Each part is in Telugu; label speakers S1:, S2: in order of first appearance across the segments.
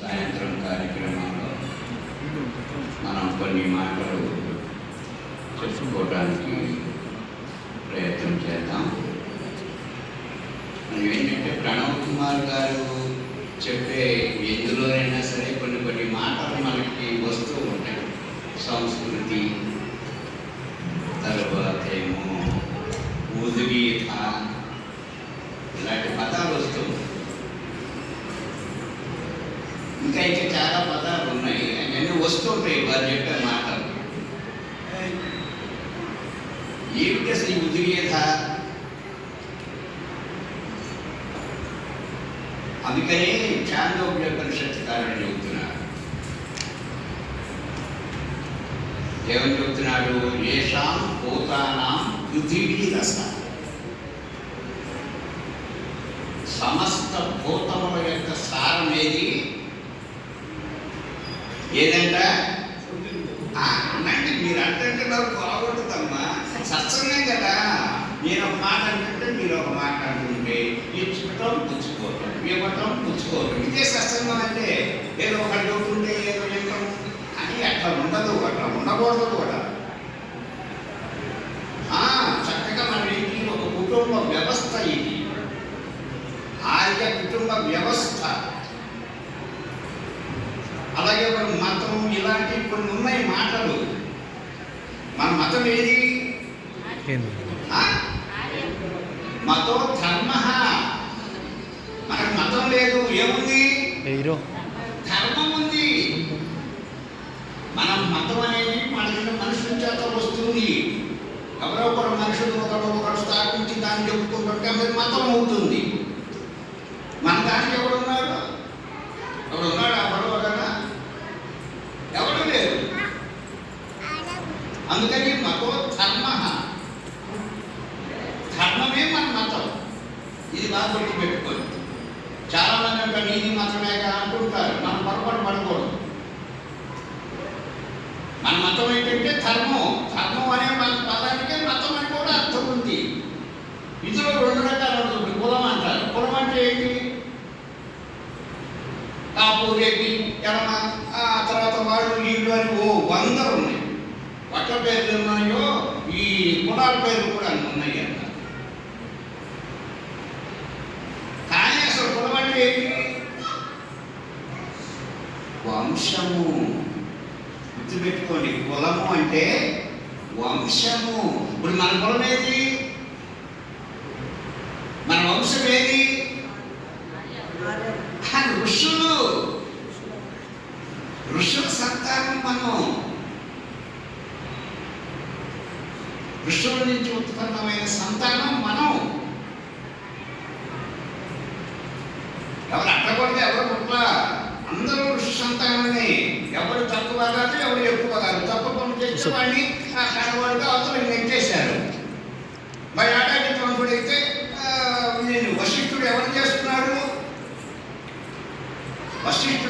S1: సాయంత్రం కార్యక్రమంలో మనం కొన్ని మాటలు చెప్పుకోవడానికి ప్రయత్నం చేద్దాం. మనం ఏంటంటే ప్రణవ్ కుమార్ గారు చెప్పే ఎందులోనైనా సరే కొన్ని కొన్ని మాటలు మనకి వస్తూ ఏమిటి అసలు ఈ ఉద్రిగత అందుకనే కారణం చెబుతున్నారు ఏమని చెబుతున్నాడు ఏషాం పోతానాం పృథివీ రస సమస్త భూతముల యొక్క సారం ఏది ఏదంట ఆ, మీరు అంటే నాకు సత్సంగం కదా. నేను ఒక మాట అంటుంటే మీరు ఒక మాట అంటుంటే ఇచ్చుకోవటం పుచ్చుకోవటం ఇవ్వటం పుచ్చుకోవటం ఇదే సత్సంగం అంటే ఏదో ఒకటి చెబుతుంటే ఏదో వినటం అని అట్లా ఉండదు అట్లా ఉండకూడదు కూడా ఆ, చక్కగా మన ఇంటి ఒక కుటుంబ వ్యవస్థ ఇది. ఆర్య కుటుంబ వ్యవస్థ. అలాగే మన మతం ఇలాంటి కొన్ని ఉన్నాయి మాటలు. మన మతం ఏది? మతో ధర్మ. మనకు మతం లేదు ఏముంది? ధర్మం ఉంది మనం మతం అనేది మన మనుషుల చేత వస్తుంది. ఎవరో ఒకరు మనుషులు ఒకరు ఒకరు స్థాపించి దాన్ని చెప్పుకుంటుంటే అది మతం అవుతుంది. మన దానికి ఎవడు ఉన్నాడు? ఎవడు కదా ఎవడు లేరు. అందుకని మతో ధర్మ ధర్మమే మన మతం ఇది బాగా గుర్తుపెట్టుకోండి. చాలా మంది అంటారు నీది మతమే కదా అంటుంటారు. మనం పొరపాటు పడకూడదు. మన మతం ఏంటంటే ధర్మం. ధర్మం అనే మన పదానికి మతం అని కూడా అర్థం ఉంది. ఇందులో రెండు రకాల ఉంటుంది కులం అంటారు. కులం అంటే ఏంటి? కాపు రేపి ఎడమ ఆ తర్వాత వాళ్ళు వీళ్ళు అని ఓ వందలు ఉన్నాయి. పట్ల పేర్లు ఉన్నాయో ఈ కులాల పేర్లు కూడా అన్ని ఉన్నాయి అన్నారు కానీ అసలు కులం అంటే ఏంటి వంశము. గుర్తుపెట్టుకోండి కులము అంటే వంశము. ఇప్పుడు మన కులం ఏది? మన వంశం ఏది? ఋషులు. ఋషుల సంతానం మనం ఋషుల నుంచి ఉత్పన్నమైన సంతానం మనం ఎవరు అట్టకూడదు ఎవరు పుట్ల అందరూ ఋషి సంతానమే ఎవరు తక్కువ కాదు ఎవరు ఎక్కువ కాదు తప్పు పనులు చేస్తే వాడిని ఆ కడవాడిగా అవతల నెట్టేశారు మరి ఆటాకి అయితే నేను వశిష్ఠుడు ఎవరు చేస్తున్నాడు? వశిష్ఠుడు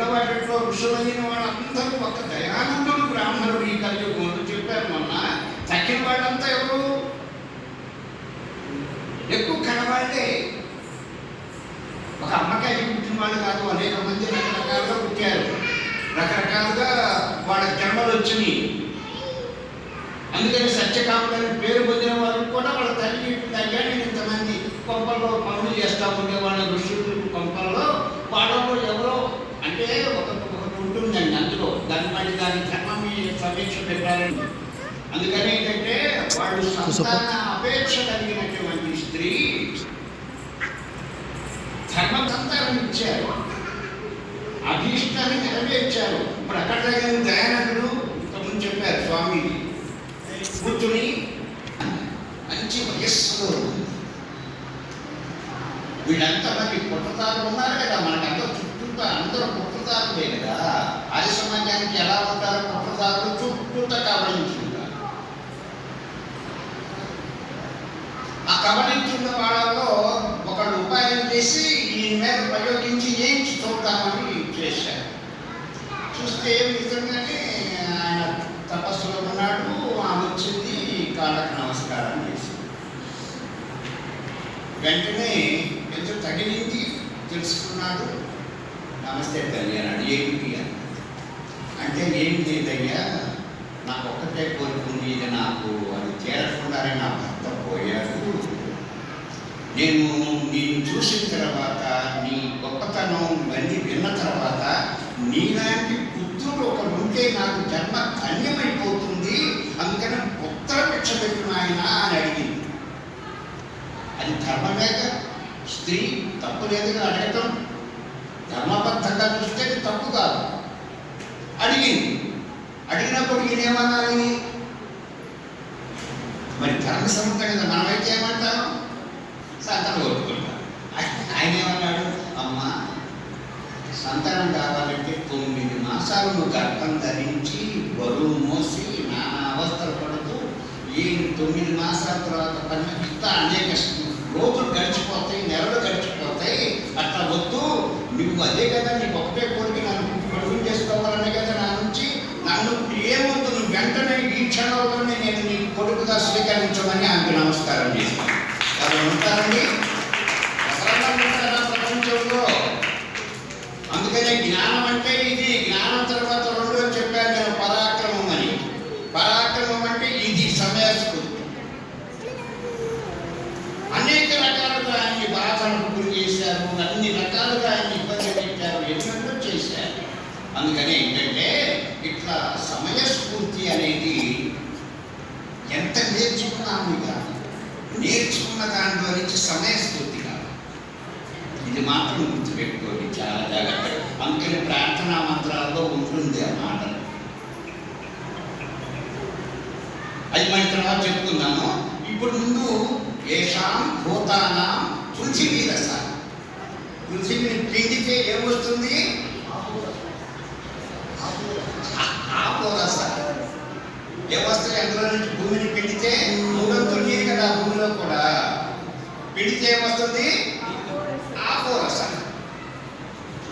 S1: అందుకని ఉన్న వాటిలో ఋషులైన వాళ్ళందరూ ఒక దయానందుడు బ్రాహ్మణుడు ఈ కలియుగంలో చెప్పారు మొన్న. తక్కిన వాళ్ళంతా ఎవరు? ఎక్కువ కనవాళ్ళే ఒక అమ్మకాయకి పుట్టిన వాళ్ళు కాదు అనేక మంది రకరకాలుగా పుట్టారు. రకరకాలుగా వాళ్ళ జన్మలు వచ్చినాయి. అందుకని సత్యకాములని పేరు పొందిన వారు కూడా వాళ్ళ తల్లి చెప్పింది నేను ఇంతమంది కొంపల్లో పనులు చేస్తూ ఉండే వాళ్ళ ఋషులు కొంపల్లో వాళ్ళలో ఎవరో అంటే ఒక ఒకటి ఉంటుందండి అందులో. దాన్ని మళ్ళీ దాని ధర్మం మీ సమీక్ష పెట్టాలని. అందుకని ఏంటంటే వాళ్ళు సంతాన అపేక్ష కలిగినటువంటి స్త్రీ ధర్మ సంతానం ఇచ్చారు అభీష్టాన్ని నెరవేర్చారు. ఇప్పుడు అక్కడ దయానందుడు ఇంతకుముందు చెప్పారు స్వామీజీ. కూర్చుని మంచి వయస్సులో వీళ్ళంతా మరి పుట్టతారులు ఉన్నారు కదా మనకంతా చుట్టూ అందరూ పుట్టతారులే కదా. ఆది సమాజానికి ఎలా ఉంటారు కుట్రదారులు చుట్టూ కబలించుంటారు ఆ కబలించున్న వాళ్ళలో ఒకళ్ళు ఉపాయం చేసి ఈ మీద ప్రయోగించి ఏం చూద్దామని చేశారు చేశారు చూస్తే నిజంగానే ఆయన తపస్సులో ఉన్నాడు ఆమె వచ్చింది కాళ్ళకు నమస్కారం చేసింది. వెంటనే ఎంతో తగిలింది తెలుసుకున్నాడు. నమస్తే తల్లి అన్నాడు ఏంటి అని అంటే ఏం లేదయ్యా నాకు ఒక్కటే కోరుకుంది ఇది నాకు అది చేరకుండానే నా భర్త పోయాడు. నేను నేను చూసిన తర్వాత నీ గొప్పతనం ఇవన్నీ విన్న తర్వాత నీలాంటి పుత్రుడు ఒకడు ఉంటే నాకు జన్మ ధన్యమైపోతుంది అందుకని పుత్ర భిక్ష పెట్టిన ఆయన అని అడిగింది. అది ధర్మమేగా? స్త్రీ తప్పు లేదుగా అడగటం? ధర్మబద్ధంగా చూస్తే తప్పు కాదు. అడిగింది. అడిగినప్పుడు ఈయన మరి ధర్మ సంస్థ కదా మనమైతే ఏమంటాం సంతానం కోరుకుంటాం ఆయన ఏమన్నాడు? అమ్మా సంతానం కావాలంటే తొమ్మిది మాసాలు నువ్వు గర్భం ధరించి బరువు మోసి నానా అవస్థలు పడుతూ ఈ తొమ్మిది మాసాల తర్వాత పని ఇంత అనేక రోజులు గడిచిపోతాయి నెలలు గడిచిపోతాయి నువ్వు అదే కదా నీకు ఒకటే కోరిక నన్ను కొడుకు చేసుకోవాలనే కదా నా నుంచి. నన్ను ఏమొద్దు నువ్వు వెంటనే ఈ క్షణంలోనే నేను నీ కొడుకుగా స్వీకరించమని ఆమెకు నమస్కారం చేసి ఉంటారండి ఎవరన్నా ఉంటారా ప్రపంచంలో అందుకనే జ్ఞానం అంటే ఇది జ్ఞానం తర్వాత రెండో చెప్పాను నేను పరాక్రమం అని పరాక్రమం అంటే ఇది సమయస్ఫూర్తి అనేక రకాలుగా ఆయన్ని బాధలకు గురి చేశారు అన్ని రకాలుగా ఆయన ఇబ్బంది పెట్టారు. ఎన్నెన్నో చేశారు. అందుకని ఏంటంటే ఇట్లా సమయస్ఫూర్తి అనేది ఎంత నేర్చుకున్నాము కాదు నేర్చుకున్న దాంట్లో నుంచి సమయస్ఫూర్తి కాదు ఇది మాత్రం గుర్తుపెట్టుకోండి చాలా జాగ్రత్త. అందుకని ప్రార్థనా మంత్రాల్లో ఉంటుంది ఆ మాట. అది మన తర్వాత చెప్పుకున్నాము ఇప్పుడు ముందు ఏషాం భూతానాం పృథివీ రసాలు పృథివీని పిండితే ఏమొస్తుంది ఆపోరస వ్యవస్థ అందులో నుంచి భూమిని పిడితే మూడంతులు నీరు కదా భూమిలో కూడా. పిడితే ఏమొస్తుంది? ఆపోరస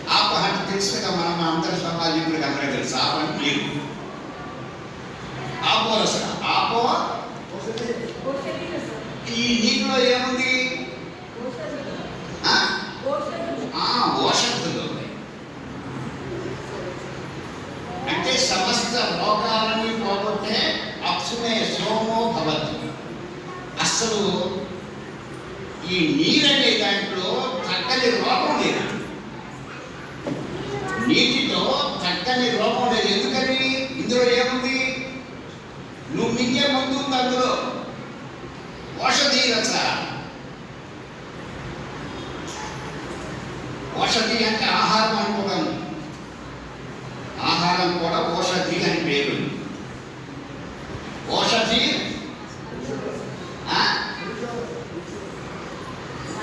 S1: ఆప అంటే తెలుసు కదా మనం అందరి సమాజంలో అందరూ తెలుసు. ఆప అంటే నీరు. ఆపోరస ఆపో ఈ నీటిలో ఏముంది? ఆ? ఓషధులు. అంటే సమస్త రోగాలని పోగొట్టే ఈ నీరనే దాంట్లో చక్కని రూపం లేదు. నీటిలో చక్కని రూపం లేదు. ఎందుకని? ఇందులో ఏముంది? నువ్వు మింగే ముందు ఉంది అందులో. ఓషధి రస ఓషధి అంటే ఆహారం అనుకోగలను. ఆహారం కూడా ఓషధి అని పేరు ఓషధి ఆ?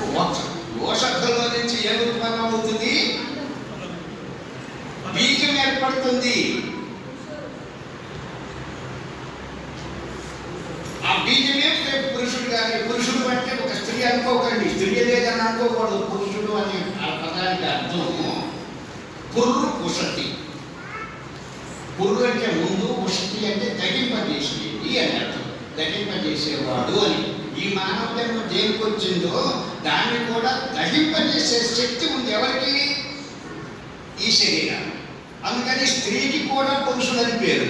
S1: ఓష- ఓషధుల నుంచి ఏం ఉత్పన్నం అవుతుంది బీజం ఏర్పడుతుంది ఆ బీజమే పురుషుడు కానీ పురుషుడు అంటే ఒక స్త్రీ అనుకోకండి. స్త్రీ లేదని అనుకోకూడదు. పురుషుడు అనే ఆ పదానికి అర్థం పుర్రు ఉషతి పుర్రు అంటే ముందు ఉషతి అంటే దగింపజేసేది అని అర్థం. దగింపజేసేవాడు అని. ఈ మానవ జన్మ దేనికి వచ్చిందో దాన్ని కూడా దహింపజేసే శక్తి ఉంది ఎవరికి? ఈ శరీరం అందుకని స్త్రీకి కూడా పురుషుడని పేరు.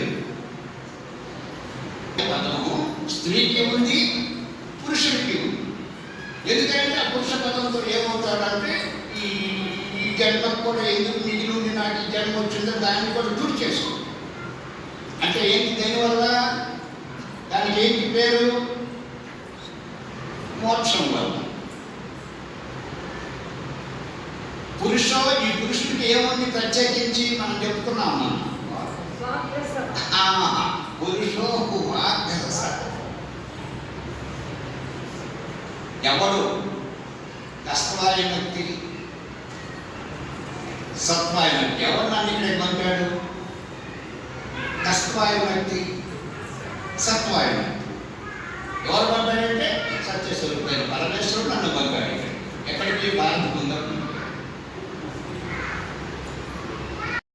S1: పదము స్త్రీకి ఉంది పురుషుడికి ఉంది. ఎందుకంటే ఆ పురుష పదంతో ఏమవుతాడంటే ఈ ఈ జన్మకు కూడా ఎందుకు మిగిలి నాకు ఈ జన్మ వచ్చిందో దాన్ని కూడా దూరు చేసుకో అంటే ఏంటి దానివల్ల? దానికి ఏంటి పేరు? మోక్షం వల్ల. పురుషో ఈ పురుషుడికి ఏముంది ప్రత్యేకించి మనం చెప్పుకున్నాం పురుషో వాగ్రస ఎవడు కష్టవాయ వ్యక్తి సత్వాయ వ్యక్తి ఎవరు నన్ను ఇక్కడ పంపాడు? కష్టవాయ వ్యక్తి సత్వాయ వ్యక్తి ఎవరు పంపాడంటే సత్యస్వరూపమైన పరమేశ్వరుడు నన్ను పంపాడు. ఎక్కడికి? భారత బృందం